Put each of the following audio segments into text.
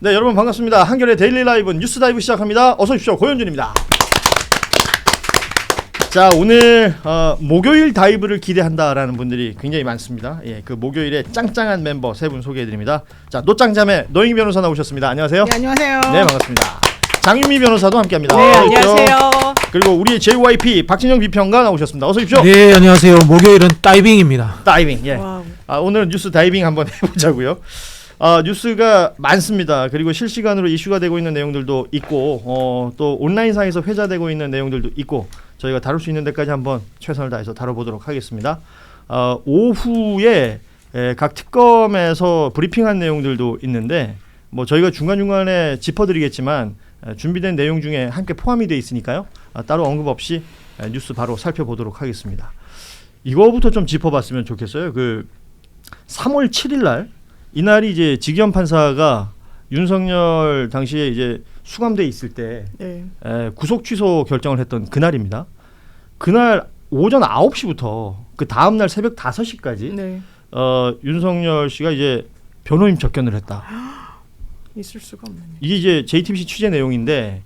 네, 여러분 반갑습니다. 한결의 데일리 라이브 뉴스 다이브 시작합니다. 어서 오십시오. 고현준입니다. 자, 오늘 어, 목요일 다이브를 기대한다라는 분들이 굉장히 많습니다. 예, 그 목요일에 짱짱한 멤버 세 분 소개해 드립니다. 자, 노짱자매 노영희 변호사 나오셨습니다. 안녕하세요. 네, 안녕하세요. 네, 반갑습니다. 장윤미 변호사도 함께합니다. 네, 어서 오십시오. 안녕하세요. 그리고 우리의 JYP 박진영 비평가 나오셨습니다. 어서 오십시오. 네 안녕하세요 목요일은 다이빙입니다 다이빙. 예. 와우. 아, 오늘은 뉴스 다이빙 한번 해보자고요. 아, 뉴스가 많습니다. 그리고 실시간으로 이슈가 되고 있는 내용들도 있고 어, 또 온라인상에서 회자되고 있는 내용들도 있고 저희가 다룰 수 있는 데까지 한번 최선을 다해서 다뤄보도록 하겠습니다. 어, 오후에 에, 각 특검에서 브리핑한 내용들도 있는데 뭐 저희가 중간중간에 짚어드리겠지만 에, 준비된 내용 중에 함께 포함이 돼 있으니까요. 아, 따로 언급 없이 에, 뉴스 바로 살펴보도록 하겠습니다. 이거부터 좀 짚어봤으면 좋겠어요. 그 3월 7일 날 이날이 이제 직위원 판사가 윤석열 당시에 이제 수감돼 있을 때 네. 에, 구속 취소 결정을 했던 그날입니다. 그날 오전 9시부터 그 다음 날 새벽 5시까지 네. 어, 윤석열 씨가 이제 변호인 접견을 했다. 있을 수가 없네. 이게 이제 JTBC 취재 내용인데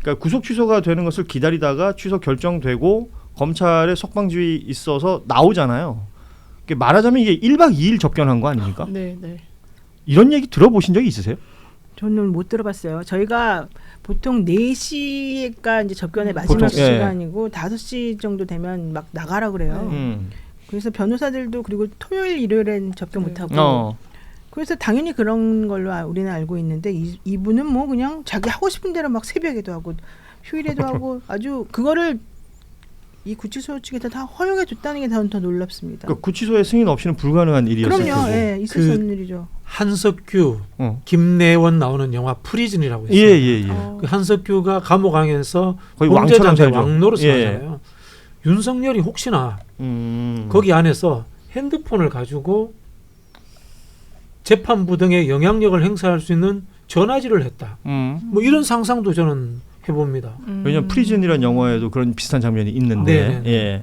그러니까 구속 취소가 되는 것을 기다리다가 취소 결정되고 검찰의 석방지휘 있어서 나오잖아요. 말하자면 이게 1박 2일 접견한 거 아닙니까? 네, 네. 이런 얘기 들어보신 적이 있으세요? 저는 못 들어봤어요. 저희가 보통 4시가 이제 접견의 마지막 보통, 예. 시간이고 5시 정도 되면 막 나가라 그래요. 음. 그래서 변호사들도 그리고 토요일 일요일엔 접견 네. 못 하고 어. 그래서 당연히 그런 걸로 아- 우리는 알고 있는데 이, 이분은 뭐 그냥 자기 하고 싶은 대로 막 새벽에도 하고 휴일에도 하고 아주 그거를 이 구치소 측에서 다 허용해 줬다는 게더더 놀랍습니다. 그러니까 구치소의 승인 없이는 불가능한 일이었을 그럼요. 예, 있을 그- 수 없는 일이죠. 한석규 어. 김내원 나오는 영화 프리즌이라고 예, 있어요 예, 예. 어. 그 한석규가 감옥 안에서 거의 왕처럼 살죠. 왕노릇을 예. 하잖아요 윤석열이 혹시나 음. 거기 안에서 핸드폰을 가지고 재판부 등의 영향력을 행사할 수 있는 전화질을 했다 음. 뭐 이런 상상도 저는 해봅니다 음. 왜냐면 프리즌이라는 영화에도 그런 비슷한 장면이 있는데 네. 예.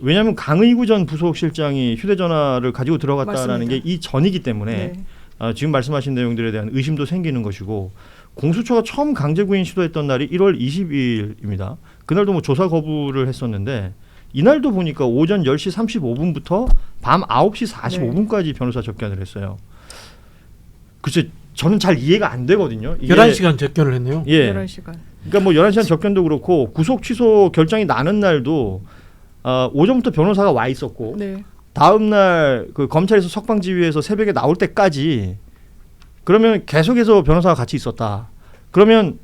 왜냐하면 강의구 전 부속실장이 휴대전화를 가지고 들어갔다라는. 게 이 전이기 때문에 네. 아, 지금 말씀하신 내용들에 대한 의심도 생기는 것이고 공수처가 처음 강제 구인 시도했던 날이 1월 22일입니다. 그날도 뭐 조사 거부를 했었는데 이날도 보니까 오전 10시 35분부터 밤 9시 45분까지 변호사 접견을 했어요. 글쎄 저는 잘 이해가 안 되거든요. 이게 11시간 접견을 했네요 예. 11시간. 그러니까 뭐 11시간 접견도 그렇고 구속 취소 결정이 나는 날도 어, 오전부터 변호사가 와 있었고 네. 다음 날 그 검찰에서 석방 지휘에서 새벽에 나올 때까지 그러면 계속해서 변호사가 같이 있었다. 그러면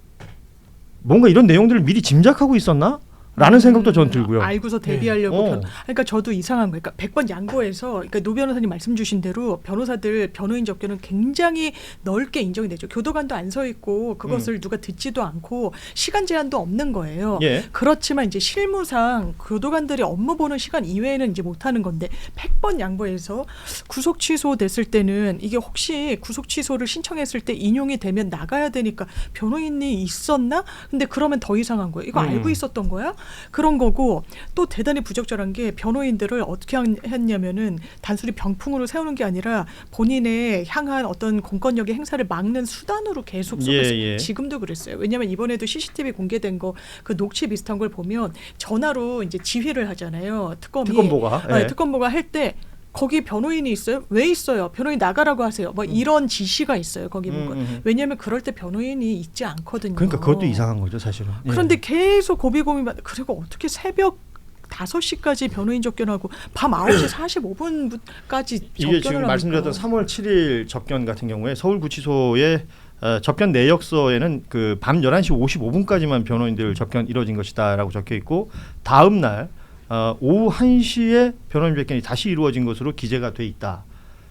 뭔가 이런 내용들을 미리 짐작하고 있었나? 라는 생각도 전 들고요. 알고서 대비하려고. 어. 변... 그러니까 저도 이상한 거예요. 그러니까 100번 양보해서 그러니까 노 변호사님 말씀 주신 대로 변호사들 변호인 접견은 굉장히 넓게 인정이 되죠. 교도관도 안 서 있고 그것을 누가 듣지도 않고 시간 제한도 없는 거예요. 예. 그렇지만 이제 실무상 교도관들이 업무 보는 시간 이외에는 이제 못 하는 건데 100번 양보해서 구속 취소됐을 때는 이게 혹시 구속 취소를 신청했을 때 인용이 되면 나가야 되니까 변호인이 있었나? 근데 그러면 더 이상한 거예요. 이거 음. 알고 있었던 거야? 그런 거고 또 대단히 부적절한 게 변호인들을 어떻게 한- 했냐면은 단순히 병풍으로 세우는 게 아니라 본인의 향한 어떤 공권력의 행사를 막는 수단으로 계속 쓰고 예. 예. 지금도 그랬어요. 왜냐하면 이번에도 CCTV 공개된 거 그 녹취 비슷한 걸 보면 전화로 이제 지휘를 하잖아요. 특검이 특검보가. 네, 예. 특검보가 할때 거기 변호인이 있어요? 왜 있어요? 변호인 나가라고 하세요. 뭐 이런 지시가 있어요. 거기 음, 보면. 음. 왜냐하면 그럴 때 변호인이 있지 않거든요. 그러니까 그것도 이상한 거죠, 사실은. 예. 그런데 계속 고비고비 받 그리고 어떻게 새벽 5시까지 변호인 접견하고 밤 9시 45분까지 이게 지금 말씀드렸던 3월 7일 접견 같은 경우에 서울 구치소의 어, 접견 내역서에는 그밤 11시 55분까지만 변호인들 접견 이뤄진 것이다라고 적혀 있고 다음 날 어, 오후 1시에 변호인 접견이 다시 이루어진 것으로 기재가 돼 있다.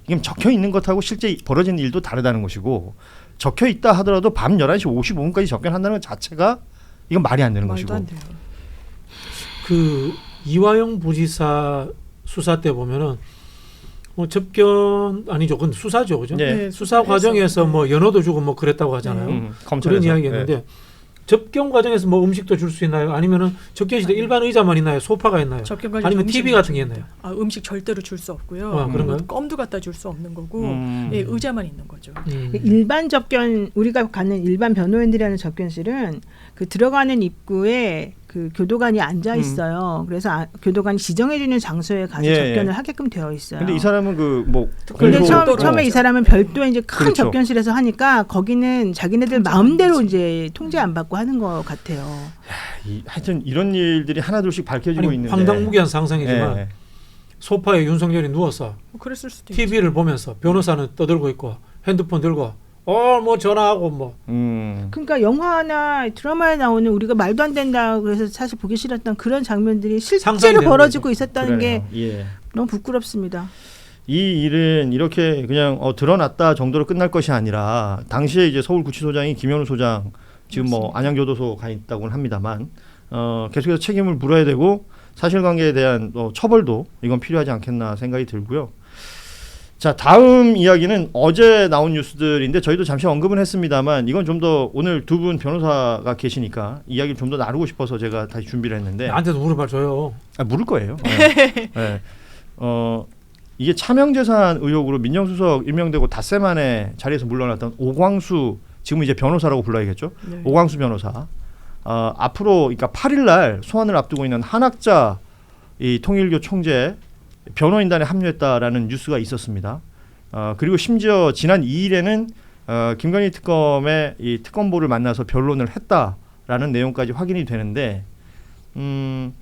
이게 적혀 있는 것하고 실제 벌어진 일도 다르다는 것이고 적혀 있다 하더라도 밤 11시 55분까지 접견한다는 것 자체가 이건 말이 안 되는 말도 것이고. 안 돼요. 그 이화영 부지사 수사 때 보면은 뭐 접견 아니죠 그건 수사죠 그죠 네. 네, 수사 과정에서. 뭐 연어도 주고 뭐 그랬다고 하잖아요 음, 검찰에서. 그런 이야기였는데 접견 과정에서 뭐 음식도 줄 수 있나요? 아니면은 접견실에 일반 의자만 있나요? 소파가 있나요? 접견관리 아니면 TV 같은 게 있나요? 아, 음식 절대로 줄 수 없고요. 아, 그런가요? 뭐 껌도 갖다 줄 수 없는 거고 음. 예, 의자만 있는 거죠. 음. 일반 접견 우리가 가는 일반 변호인들이 하는 접견실은 그 들어가는 입구에 그 교도관이 앉아 있어요. 그래서 아, 교도관이 지정해 주는 장소에 가서 음. 예, 접견을 예. 하게끔 되어 있어요. 근데 이 사람은 그뭐 근데 처음, 처음에 이. 사람은 별도의 이제 큰 그렇죠. 접견실에서 하니까 거기는 자기네들 마음대로 안 이제 통제 안 받고 하는 것 같아요. 이, 하여튼 이런 일들이 하나둘씩 밝혀지고 아니, 있는데 황당무계한 상상이지만 예. 소파에 윤석열이 누워서 뭐 그랬을 수도 있죠. TV를 보면서 변호사는 떠들고 있고 핸드폰 들고 어 뭐 전화하고 뭐 음. 그러니까 영화나 드라마에 나오는 우리가 말도 안 된다 그래서 사실 보기 싫었던 그런 장면들이 상상이 실제로 되는 벌어지고 거죠. 있었다는 게 그러네요. 예. 너무 부끄럽습니다. 이 일은 이렇게 그냥 어, 드러났다 정도로 끝날 것이 아니라 당시에 이제 서울구치소장이 김현우 소장 지금 뭐 안양교도소 가 있다고는 합니다만 어, 계속해서 책임을 물어야 되고 사실관계에 대한 어, 처벌도 이건 필요하지 않겠나 생각이 들고요. 자 다음 이야기는 어제 나온 뉴스들인데 저희도 잠시 언급은 했습니다만 이건 좀 더 오늘 두 분 변호사가 계시니까 이야기를 좀 더 나누고 싶어서 제가 다시 준비를 했는데 나한테도 물어봐 줘요. 아, 물을 거예요. 네. 네. 어 이게 차명재산 의혹으로 민정수석 임명되고 닷새 만에 자리에서 물러났던 오광수 지금 이제 변호사라고 불러야겠죠. 네. 오광수 변호사. 어, 앞으로 그러니까 8일 날 소환을 앞두고 있는 한학자 이 통일교 총재 변호인단에 합류했다라는 뉴스가 있었습니다. 어, 그리고 심지어 지난 2일에는 어, 김건희 특검의 이 특검보를 만나서 변론을 했다라는 내용까지 확인이 되는데 음,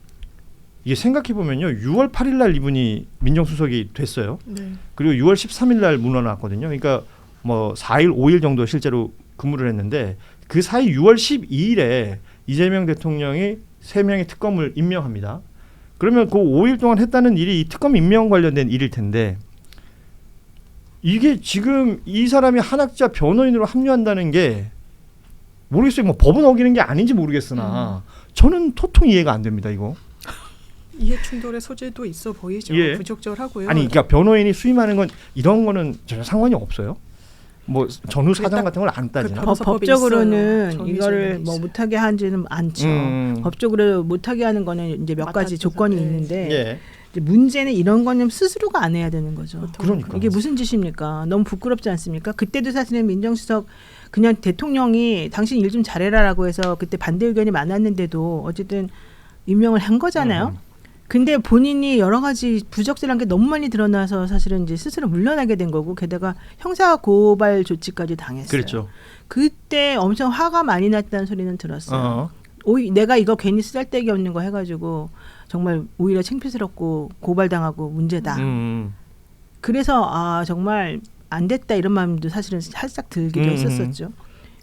이게 생각해 보면요, 6월 8일 날 이분이 민정수석이 됐어요. 네. 그리고 6월 13일 날 물러났거든요. 그러니까 뭐 4일, 5일 정도 실제로 근무를 했는데 그 사이 6월 12일에 이재명 대통령이 세 명의 특검을 임명합니다. 그러면 그 5일 동안 했다는 일이 이 특검 임명 관련된 일일 텐데 이게 지금 이 사람이 한학자 변호인으로 합류한다는 게 모르겠어요. 뭐 법은 어기는 게 아닌지 모르겠으나 저는 토통 이해가 안 됩니다. 이거. 이해 충돌의 소재도 있어 보이죠. 예. 부적절하고요. 아니 그러니까 변호인이 수임하는 건 이런 거는 전혀 상관이 없어요. 뭐 전후 사정 딱 같은 걸 안 따지나? 그 법, 법적으로는. 이거를 뭐. 못하게 하지는 않죠. 음. 법적으로 못하게 하는 거는 이제 몇 가지 조건이 네. 있는데 예. 이제 문제는 이런 거는 스스로가 안 해야 되는 거죠. 그러니까. 이게 무슨 짓입니까? 너무 부끄럽지 않습니까? 그때도 사실은 민정수석 그냥 대통령이 당신 일 좀 잘해라라고 해서 그때 반대 의견이 많았는데도 어쨌든 임명을 한 거잖아요. 음. 근데 본인이 여러 가지 부적절한 게 너무 많이 드러나서 사실은 이제 스스로 물러나게 된 거고 게다가 형사 고발 조치까지 당했어요. 그렇죠. 그때 엄청 화가 많이 났다는 소리는 들었어요. 어. 오히 내가 이거 괜히 쓰잘데기 없는 거 해가지고 정말 오히려 창피스럽고 고발당하고 문제다. 음. 그래서 아 정말 안 됐다 이런 마음도 사실은 살짝 들기도 음. 했었었죠.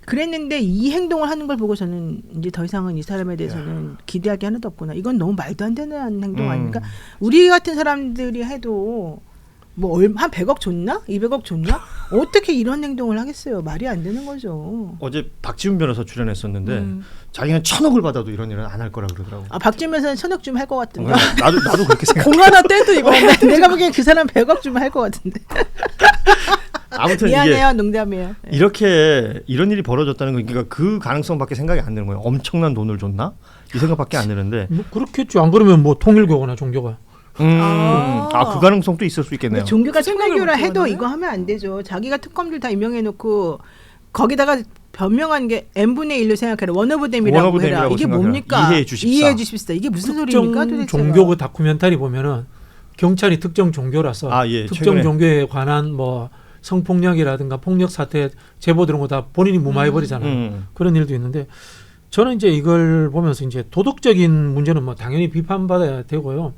그랬는데 이 행동을 하는 걸 보고 저는 이제 더 이상은 이 사람에 대해서는 기대할 게 하나도 없구나. 이건 너무 말도 안 되는 행동 음. 아닙니까? 우리 같은 사람들이 해도 뭐 얼마 한 100억 줬나? 200억 줬나? 어떻게 이런 행동을 하겠어요? 말이 안 되는 거죠. 어제 박지훈 변호사 출연했었는데 음. 자기는 천억을 받아도 이런 일은 안 할 거라 그러더라고. 아 박지면서는 천억 주면 할것 같은데. 어, 나도 나도 그렇게 생각. 공 하나 떼도 이거 내가 보기엔 그 사람 100억 주면 할것 같은데. 아무튼 이게 미안해요, 농담이에요. 네. 이렇게 이런 일이 벌어졌다는 거 그러니까 그 가능성밖에 생각이 안 드는 거예요. 엄청난 돈을 줬나? 이 생각밖에 안 드는데. 뭐 그렇겠죠. 안 그러면 뭐 통일교거나 종교가 음. 아. 아, 그 가능성도 있을 수 있겠네요. 종교가 못 해도. 이거 하면 안 되죠. 자기가 특검들 다 임명해놓고 거기다가 변명한 게 n 분의 1로 생각해라. 원오브댐이라고 원오브 해라. 이게 생각해라. 뭡니까? 이해해 주십사. 이해해 주십사. 이게 무슨 소리입니까? 특정 도대체가. 종교 그 다큐멘터리 보면은 경찰이 특정 종교라서 아, 예. 특정 최근에. 종교에 관한 뭐 성폭력이라든가 폭력 사태 제보 들은 거 다 본인이 무마해 버리잖아요. 음. 그런 일도 있는데 저는 이제 이걸 보면서 이제 도덕적인 문제는 뭐 당연히 비판받아야 되고요.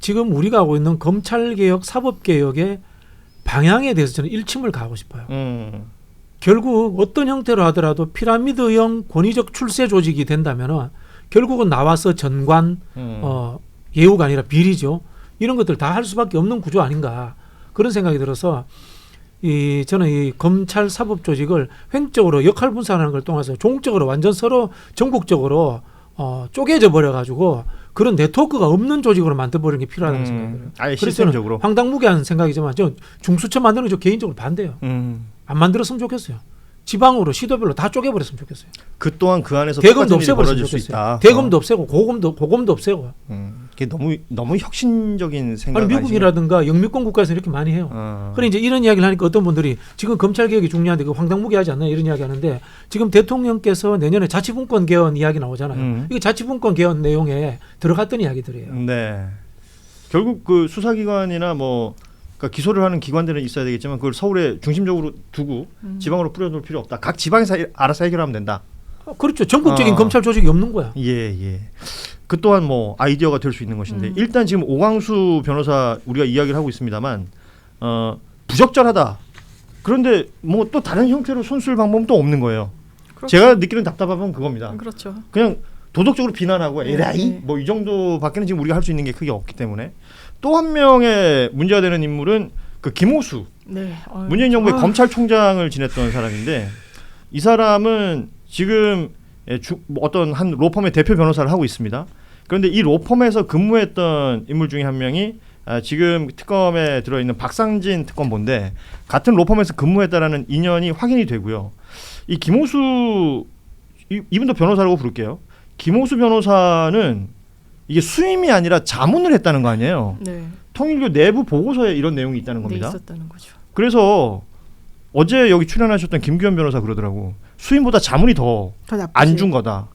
지금 우리가 하고 있는 검찰 개혁, 사법 개혁의 방향에 대해서 저는 일침을 가고 싶어요. 음. 결국 어떤 형태로 하더라도 피라미드형 권위적 출세 조직이 된다면은 결국은 나와서 전관 음. 어, 예우가 아니라 비리죠. 이런 것들 다 할 수밖에 없는 구조 아닌가 그런 생각이 들어서 이 저는 이 검찰 사법 조직을 횡적으로 역할 분산하는 걸 통해서 종적으로 완전 서로 전국적으로 어, 쪼개져 버려 가지고 그런 네트워크가 없는 조직으로 만들어 버리는 게 필요하다는. 음. 아예 그래서 저는 시스템적으로. 황당무계한 생각이지만 저 중수처 만드는 거저 개인적으로 반대요. 음. 안 만들었으면 좋겠어요. 지방으로 시도별로 다 쪼개버렸으면 좋겠어요. 그 또한 그 안에서 일이 없애버렸으면 좋겠어요. 있다. 대검도 없애고 고검도 고검도 없애고. 음, 그게 너무 너무 혁신적인 생각 아니 미국이라든가 영미권 국가에서 이렇게 많이 해요. 어. 그래 이제 이런 이야기를 하니까 어떤 분들이 지금 검찰 개혁이 중요한데 그 황당무계 하지 않나 이런 이야기 하는데 지금 대통령께서 내년에 자치분권 개헌 이야기 나오잖아요. 음. 이게 자치분권 개헌 내용에 들어갔던 이야기들이에요. 네. 결국 그 수사기관이나 뭐 그러니까 기소를 하는 기관들은 있어야 되겠지만 그걸 서울에 중심적으로 두고 음. 지방으로 뿌려놓을 필요 없다. 각 지방에서 일- 알아서 해결하면 된다. 어, 그렇죠. 전국적인 어. 검찰 조직이 없는 거야. 예, 예. 그 또한 뭐 아이디어가 될 수 있는 것인데 음. 일단 지금 오광수 변호사 우리가 이야기를 하고 있습니다만 어 부적절하다. 그런데 뭐 또 다른 형태로 손쓸 방법은 또 없는 거예요. 그렇죠. 제가 느끼는 답답함은 그겁니다. 그렇죠. 그냥 도덕적으로 비난하고 네, 에라이 네. 뭐이 정도밖에는 지금 우리가 할 수 있는 게 크게 없기 때문에 또 한 명의 문제가 되는 인물은 그 김호수 네. 문재인 정부의 아, 검찰총장을 지냈던 사람인데 이 사람은 지금 예, 주- 뭐 어떤 한 로펌의 대표 변호사를 하고 있습니다. 그런데 이 로펌에서 근무했던 인물 중에 한 명이 아, 지금 특검에 들어있는 박상진 특검본데 같은 로펌에서 근무했다라는 인연이 확인이 되고요. 이 김호수 이, 이분도 변호사라고 부를게요. 김호수 변호사는 이게 수임이 아니라 자문을 했다는 거 아니에요. 네. 통일교 내부 보고서에 이런 내용이 있다는 네, 겁니다. 있었다는 거죠. 그래서 어제 여기 출연하셨던 김규현 변호사 그러더라고. 수임보다 자문이 더 더 나쁘지. 안 준 거다.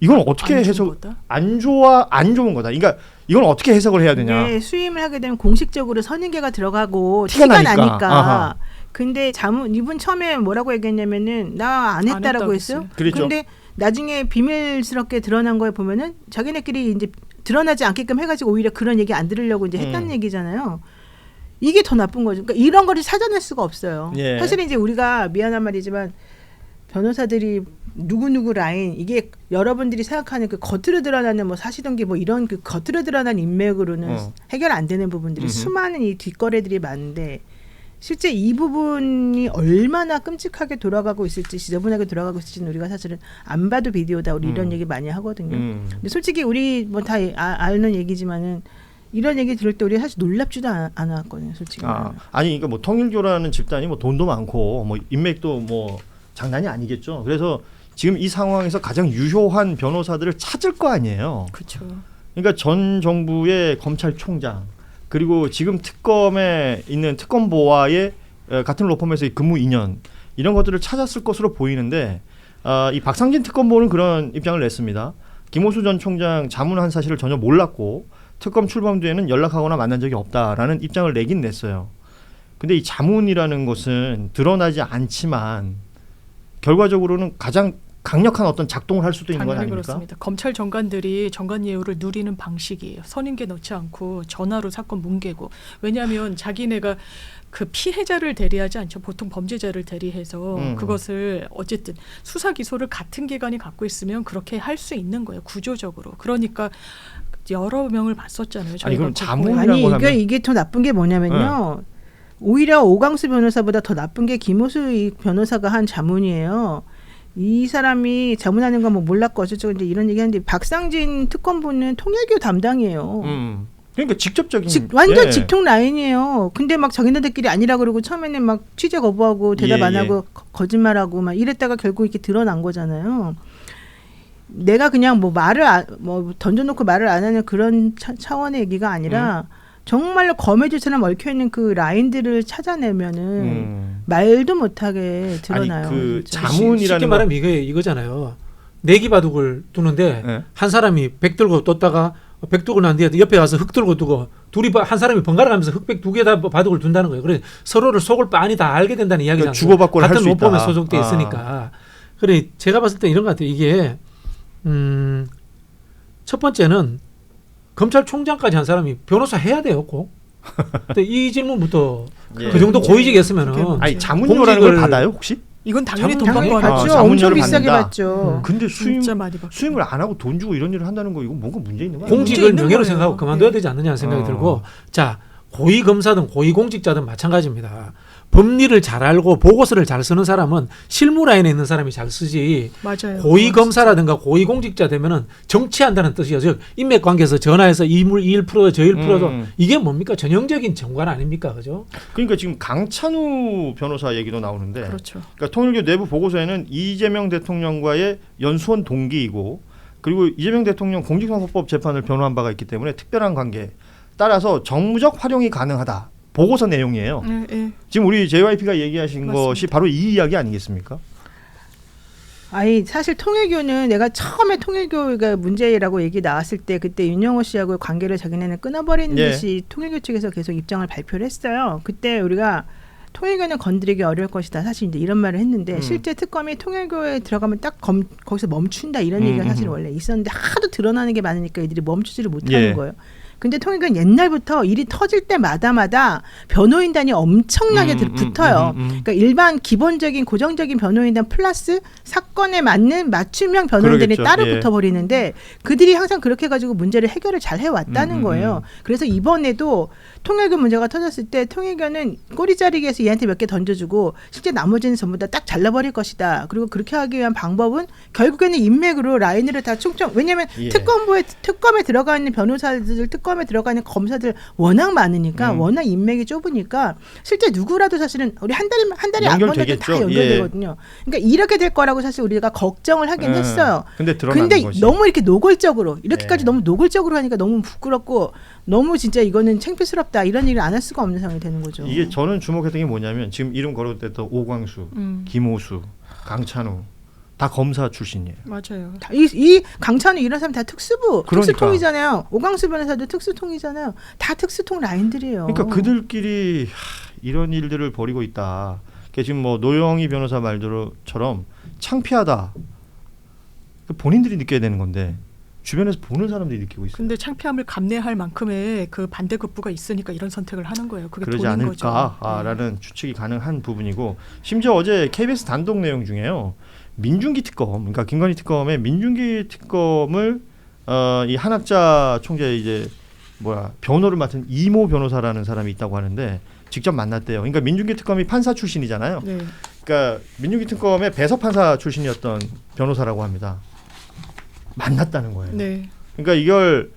이건 어떻게 안준 해석 거다? 안 좋아 안 좋은 거다. 그러니까 이건 어떻게 해석을 해야 되냐? 이게 수임을 하게 되면 공식적으로 선임계가 들어가고 티가 티가, 나니까. 나니까. 아하. 근데 자문 이분 처음에 뭐라고 얘기했냐면은 나 안 안 했다라고 했다고 했어요. 했어요. 그랬죠. 근데 나중에 비밀스럽게 드러난 거에 보면은 자기네끼리 이제 드러나지 않게끔 해가지고 오히려 그런 얘기 안 들으려고 이제 했다는 음. 얘기잖아요. 이게 더 나쁜 거죠. 그러니까 이런 거를 찾아낼 수가 없어요. 예. 사실 이제 우리가 미안한 말이지만 변호사들이 누구 누구 라인 이게 여러분들이 생각하는 그 겉으로 드러나는 뭐 사실관계 뭐 이런 그 겉으로 드러난 인맥으로는 어. 해결 안 되는 부분들이 음흠. 수많은 이 뒷거래들이 많은데 실제 이 부분이 얼마나 끔찍하게 돌아가고 있을지 지저분하게 돌아가고 있을지는 우리가 사실은 안 봐도 비디오다 우리 이런 음. 얘기 많이 하거든요. 음. 근데 솔직히 우리 뭐 다 아는 얘기지만은 이런 얘기 들을 때 우리 사실 놀랍지도 않, 않았거든요, 솔직히. 아, 아니 그러니까 뭐 통일교라는 집단이 뭐 돈도 많고 뭐 인맥도 뭐 장난이 아니겠죠. 그래서 지금 이 상황에서 가장 유효한 변호사들을 찾을 거 아니에요. 그렇죠. 그러니까 전 정부의 검찰총장 그리고 지금 특검에 있는 특검보와의 에, 같은 로펌에서의 근무 인연 이런 것들을 찾았을 것으로 보이는데 아, 이 박상진 특검보는 그런 입장을 냈습니다. 김호수 전 총장 자문한 사실을 전혀 몰랐고 특검 출범 뒤에는 연락하거나 만난 적이 없다라는 입장을 내긴 냈어요. 근데 이 자문이라는 것은 드러나지 않지만 결과적으로는 가장 강력한 어떤 작동을 할 수도 있는 건 당연히 아닙니까? 그렇습니다. 검찰 정관들이 정관 예우를 누리는 방식이에요. 선임계 넣지 않고 전화로 사건 뭉개고 왜냐하면 자기네가 그 피해자를 대리하지 않죠. 보통 범죄자를 대리해서 음. 그것을 어쨌든 수사 기소를 같은 기관이 갖고 있으면 그렇게 할 수 있는 거예요. 구조적으로. 그러니까 여러 명을 봤었잖아요. 아니, 저희가 그럼 그 자문이라고. 아니 하면- 이게 이게 더 나쁜 게 뭐냐면요. 오히려 오강수 변호사보다 더 나쁜 게 김호수 이 변호사가 한 자문이에요. 이 사람이 자문하는 건 뭐 몰랐고 어쩌고 이제 이런 얘기하는데 박상진 특검부는 통일교 담당이에요. 음. 그러니까 직접적인 직, 완전 예. 직통 라인이에요. 근데 막 자기네들끼리 아니라 그러고 처음에는 막 취재 거부하고 대답 예, 안 예. 하고 거- 거짓말하고 막 이랬다가 결국 이렇게 드러난 거잖아요. 내가 그냥 뭐 말을 안- 뭐 던져놓고 말을 안 하는 그런 차, 원의 얘기가 아니라 음. 정말로 거미줄처럼 얽혀 있는 그 라인들을 찾아내면은 음. 말도 못하게 드러나요. 아니, 그. 자문- 자문이라는 쉽게 거- 말하면 이거 이거잖아요. 내기 바둑을 두는데 예. 한 사람이 백 들고 뒀다가 백 두고 난 뒤에 옆에 가서 흑 들고 두고 둘이 바- 한 사람이 번갈아 가면서 흑백 두 개 다 바둑을 둔다는 거예요. 그래 서로를 속을 빤히 다 알게 된다는 이야기잖아요. 주고받고를 같은 할수 로펌에. 소속돼 아. 있으니까. 그래 제가 봤을 때 이런 것 같아요. 이게 음, 첫 번째는 검찰총장까지 한 사람이 변호사 해야 돼요, 꼭. 근데 이 질문부터 예. 그 정도. 고위직에 있으면은 문제. 아니 자문료라는 걸 받아요 혹시? 이건 당연히 돈 받고 아. 받죠. 자문료를 엄청 비싸게 받는다. 받죠. 근데 수임. 수임을 안 하고 돈 주고 이런 일을 한다는 거 이거 뭔가 문제 있는 거야? 공직을 있는 명예로 거예요. 생각하고 그만둬야 네. 되지 않느냐는 생각이 어. 들고 자 고위 검사든 고위 공직자든 마찬가지입니다. 법리를 잘 알고 보고서를 잘 쓰는 사람은 실무 라인에 있는 사람이 잘 쓰지. 맞아요. 고위 검사라든가 고위 공직자 되면은 정치한다는 뜻이죠. 즉 인맥 관계에서 전화해서 이물 이일 풀어 저일 풀어도 음. 이게 뭡니까 전형적인 정관 아닙니까, 그죠? 그러니까 지금 강찬우 변호사 얘기도 나오는데 그렇죠. 그러니까 통일교 내부 보고서에는 이재명 대통령과의 연수원 동기이고 그리고 이재명 대통령 공직선거법 재판을 변호한 바가 있기 때문에 특별한 관계 따라서 정무적 활용이 가능하다. 보고서 내용이에요. 네, 네. 지금 우리 JYP가 얘기하신 맞습니다. 것이 바로 이 이야기 아니겠습니까? 아니 사실 통일교는 내가 처음에 통일교가 문제라고 얘기 나왔을 때 그때 윤영호 씨하고 관계를 자기네는 끊어버리는 예. 듯이 통일교 측에서 계속 입장을 발표를 했어요. 그때 우리가 통일교는 건드리기 어려울 것이다. 사실 이제 이런 말을 했는데 음. 실제 특검이 통일교에 들어가면 딱 검, 거기서 멈춘다 이런 음, 얘기가 사실 음. 원래 있었는데 하도 드러나는 게 많으니까 이들이 멈추지를 못하는 예. 거예요. 근데 통일교는 옛날부터 일이 터질 때마다마다 변호인단이 엄청나게 음, 들- 음, 붙어요. 음, 음, 음. 그러니까 일반 기본적인 고정적인 변호인단 플러스 사건에 맞는 맞춤형 그러겠죠. 따로 예. 붙어버리는데 그들이 항상 그렇게 가지고 문제를 해결을 잘 해왔다는 음, 음, 거예요. 그래서 이번에도 통일교 문제가 터졌을 때 통일교는 꼬리자리기에서 얘한테 몇 개 던져주고 실제 나머지는 전부 다 딱 잘라버릴 것이다. 그리고 그렇게 하기 위한 방법은 결국에는 인맥으로 라인으로 다 충청. 왜냐하면 예. 특검부에 특검에 들어가 있는 변호사들, 특검 에 들어가 있는 검사들 워낙 많으니까 음. 워낙 인맥이 좁으니까 실제 누구라도 사실은 우리 한 달에 한 달에 안 연결되겠죠. 다 연결되거든요. 그러니까 이렇게 될 거라고 사실 우리가 걱정을 하긴 예. 했어요. 근데 근데 너무 이렇게 노골적으로 이렇게까지 네. 너무 노골적으로 하니까 너무 부끄럽고 너무 진짜 이거는 창피스럽다 이런 일을 안할 수가 없는 상황이 되는 거죠. 이게 저는 주목했던 게 뭐냐면 지금 이름 거론됐던 오광수, 음, 김호수, 강찬우 다 검사 출신이에요. 맞아요. 다 이, 이 강찬우 이런 사람 다 특수부 그러니까. 특수통이잖아요. 오광수 변호사도 특수통이잖아요. 다 특수통 라인들이에요. 그러니까 그들끼리 하, 이런 일들을 벌이고 있다. 그게 지금 뭐 노영희 변호사 말대로처럼 창피하다. 그 본인들이 느껴야 되는 건데 주변에서 보는 사람들이 느끼고 있어요. 근데 창피함을 감내할 만큼의 그 반대급부가 있으니까 이런 선택을 하는 거예요. 그게 그러지 거죠. 네. 않을까라는 추측이 가능한 부분이고 심지어 어제 KBS 단독 내용 중에요 민중기 특검 그러니까 김건희 특검의 민중기 특검을 어, 이 한학자 총재 이제 뭐야 변호를 맡은 이모 변호사라는 사람이 있다고 하는데 직접 만났대요. 그러니까 민중기 특검이 판사 출신이잖아요. 네. 그러니까 민중기 특검의 배석 판사 출신이었던 변호사라고 합니다. 만났다는 거예요. 네. 그러니까 이걸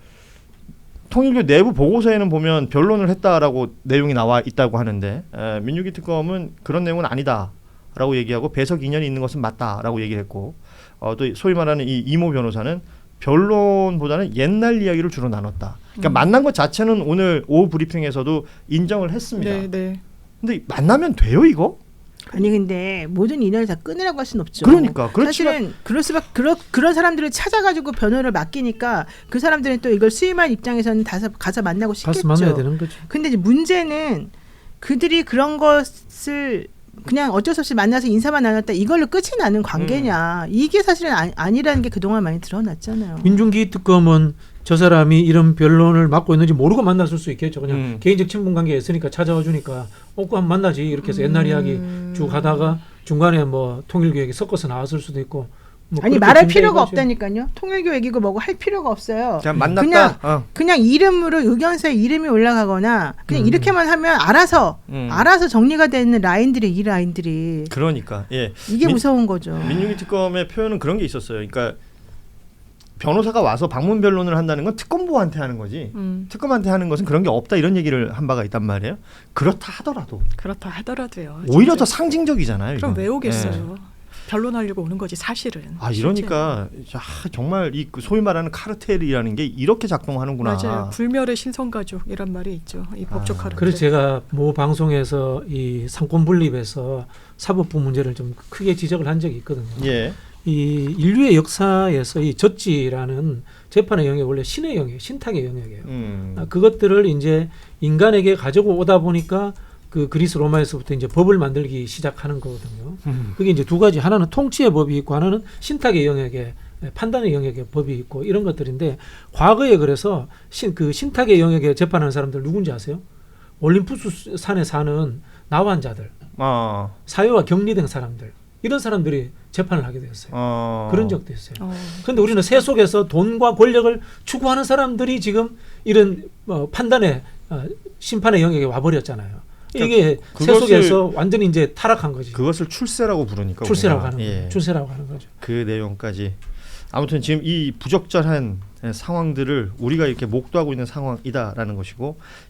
통일교 내부 보고서에는 보면 변론을 했다라고 내용이 나와 있다고 하는데 에, 민주기 특검은 그런 내용은 아니다 라고 얘기하고 배석 인연이 있는 것은 맞다라고 얘기를 했고 어, 또 소위 말하는 이 이모 변호사는 변론보다는 옛날 이야기를 주로 나눴다. 그러니까 음. 만난 것 자체는 오늘 오후 브리핑에서도 인정을 했습니다. 네, 네. 근데 만나면 돼요 이거? 아니 근데 모든 인연을 다 끊으라고 할 수는 없죠. 그러니까 그렇지만 사실은 그럴 수밖 그런 그런 사람들을 찾아가지고 변호를 맡기니까 그 사람들은 또 이걸 수임할 입장에서는 다서 가서 만나고 가서 싶겠죠. 만나야 되는 거죠. 근데 이제 문제는 그들이 그런 것을 그냥 어쩔 수 없이 만나서 인사만 나눴다 이걸로 끝이 나는 관계냐 음. 이게 사실은 아, 아니라는 게 그동안 많이 드러났잖아요. 민중기 특검은 저 사람이 이런 변론을 맡고 있는지 모르고 만났을 수 있겠죠. 그냥 음. 개인적 친분 관계에 있으니까 찾아와 주니까 어, 그 한번 만나지 이렇게 해서 옛날 이야기 음. 쭉 하다가 중간에 뭐 통일교 얘기 섞어서 나왔을 수도 있고 뭐 아니 말할 필요가. 없다니까요. 통일교 얘기고 뭐고 할 필요가 없어요. 그냥 만났다. 그냥 어. 그냥 이름으로 의견서에 이름이 올라가거나 그냥 음. 이렇게만 하면 알아서 음. 알아서 정리가 되는 라인들이 이 라인들이 그러니까 예. 이게 민- 무서운 거죠. 민중기 특검의 표현은 그런 게 있었어요. 그러니까 변호사가 와서 방문 변론을 한다는 건 특검보한테 하는 거지. 음, 특검한테 하는 것은 그런 게 없다 이런 얘기를 한 바가 있단 말이에요. 그렇다 하더라도 그렇다 하더라도요. 오히려 더 진짜. 상징적이잖아요. 그럼 이건. 왜 오겠어요? 예. 변론하려고 오는 거지 사실은. 아 이러니까 아, 정말 이그 소위 말하는 카르텔이라는 게 이렇게 작동하는구나. 맞아요. 불멸의 신성가족이란 말이 있죠. 이 법적 아, 카르텔. 그래서 제가 모 방송에서 이 상권 분립에서 사법부 문제를 좀 크게 지적을 한 적이 있거든요. 예. 이 인류의 역사에서 이 젖지라는 재판의 영역 원래 신의 영역, 신탁의 영역이에요. 음. 아, 그것들을 이제 인간에게 가지고 오다 보니까 그 그리스 로마에서부터 이제 법을 만들기 시작하는 거거든요. 음. 그게 이제 두 가지 하나는 통치의 법이 있고 하나는 신탁의 영역에 판단의 영역에 법이 있고 이런 것들인데 과거에 그래서 신, 그 신탁의 영역에 재판하는 사람들 누군지 아세요? 올림푸스 산에 사는 나환자들, 어. 사회와 격리된 사람들 이런 사람들이 재판을 하게 되었어요. 어. 그런 적도 있어요. 어, 그런데 우리는 세 속에서 돈과 권력을 추구하는 사람들이 지금 이런 어, 판단의 어, 심판의 영역에 와버렸잖아요. 이게 그것을- 세속에서 완전히 이제 타락한 거지. 그것을 출세라고 부르니까 출세라고 우리가. 하는 거죠. 예. 출세라고 하는 거죠. 그 내용까지 아무튼 지금 이 부적절한 상황들을 우리가 이렇게 목도하고 있는 상황이다라는 것이고